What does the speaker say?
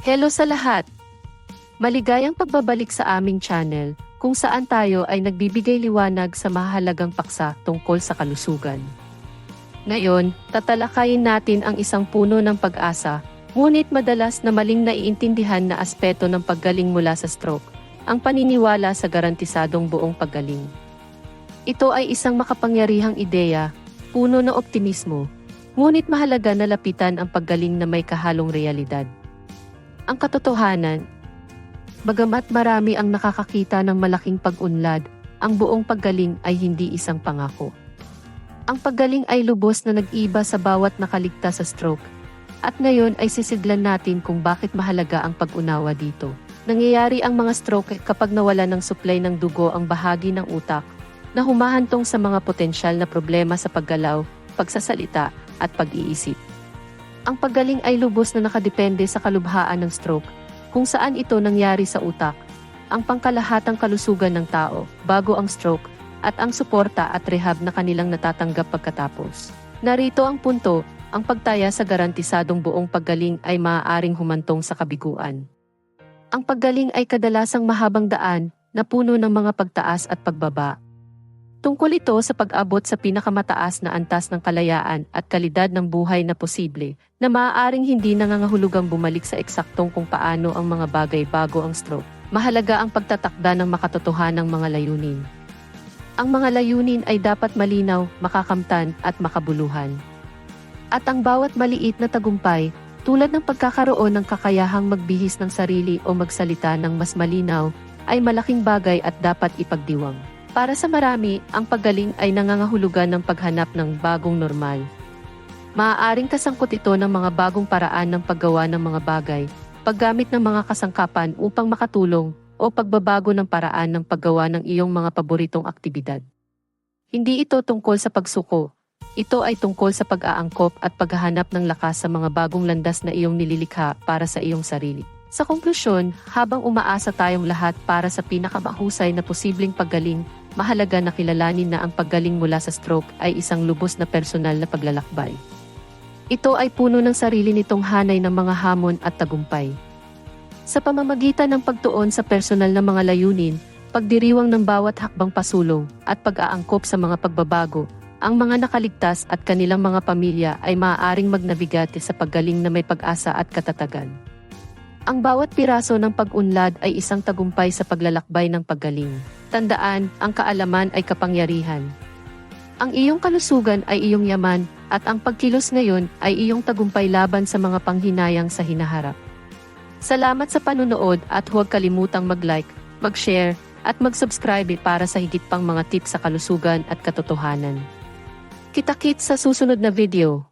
Hello sa lahat! Maligayang pagbabalik sa aming channel, kung saan tayo ay nagbibigay liwanag sa mahalagang paksa tungkol sa kalusugan. Ngayon, tatalakayin natin ang isang puno ng pag-asa, ngunit madalas na maling naiintindihan na aspeto ng paggaling mula sa stroke, ang paniniwala sa garantisadong buong paggaling. Ito ay isang makapangyarihang ideya, puno ng optimismo, ngunit mahalaga na lapitan ang paggaling na may kahalong realidad. Ang katotohanan, bagamat marami ang nakakakita ng malaking pag-unlad, ang buong paggaling ay hindi isang pangako. Ang paggaling ay lubos na nag-iba sa bawat nakaligtas sa stroke. At ngayon ay sisiglan natin kung bakit mahalaga ang pag-unawa dito. Nangyayari ang mga stroke kapag nawala ng supply ng dugo ang bahagi ng utak na humahantong sa mga potensyal na problema sa paggalaw, pagsasalita, at pag-iisip. Ang paggaling ay lubos na nakadepende sa kalubhaan ng stroke, kung saan ito nangyari sa utak, ang pangkalahatang kalusugan ng tao bago ang stroke, at ang suporta at rehab na kanilang natatanggap pagkatapos. Narito ang punto, ang pagtaya sa garantisadong buong paggaling ay maaaring humantong sa kabiguan. Ang paggaling ay kadalasang mahabang daan na puno ng mga pagtaas at pagbaba. Tungkol ito sa pag-abot sa pinakamataas na antas ng kalayaan at kalidad ng buhay na posible, na maaaring hindi nangangahulugang bumalik sa eksaktong kung paano ang mga bagay bago ang stroke. Mahalaga ang pagtatakda ng makatotohanang mga layunin. Ang mga layunin ay dapat malinaw, makakamtan, at makabuluhan. At ang bawat maliit na tagumpay, tulad ng pagkakaroon ng kakayahang magbihis ng sarili o magsalita ng mas malinaw, ay malaking bagay at dapat ipagdiwang. Para sa marami, ang paggaling ay nangangahulugan ng paghanap ng bagong normal. Maaaring kasangkot ito ng mga bagong paraan ng paggawa ng mga bagay, paggamit ng mga kasangkapan upang makatulong, o pagbabago ng paraan ng paggawa ng iyong mga paboritong aktibidad. Hindi ito tungkol sa pagsuko. Ito ay tungkol sa pag-aangkop at paghahanap ng lakas sa mga bagong landas na iyong nililikha para sa iyong sarili. Sa konklusyon, habang umaasa tayong lahat para sa pinakamahusay na posibleng paggaling, mahalaga na kilalanin na ang paggaling mula sa stroke ay isang lubos na personal na paglalakbay. Ito ay puno ng sarili nitong hanay ng mga hamon at tagumpay. Sa pamamagitan ng pagtuon sa personal na mga layunin, pagdiriwang ng bawat hakbang pasulong, at pag-aangkop sa mga pagbabago, ang mga nakaligtas at kanilang mga pamilya ay maaaring magnabigate sa paggaling na may pag-asa at katatagan. Ang bawat piraso ng pag-unlad ay isang tagumpay sa paglalakbay ng paggaling. Tandaan, ang kaalaman ay kapangyarihan. Ang iyong kalusugan ay iyong yaman, at ang pagkilos ngayon ay iyong tagumpay laban sa mga panghinayang sa hinaharap. Salamat sa panunood at huwag kalimutang mag-like, mag-share, at mag-subscribe para sa higit pang mga tips sa kalusugan at katotohanan. Kita-kits sa susunod na video.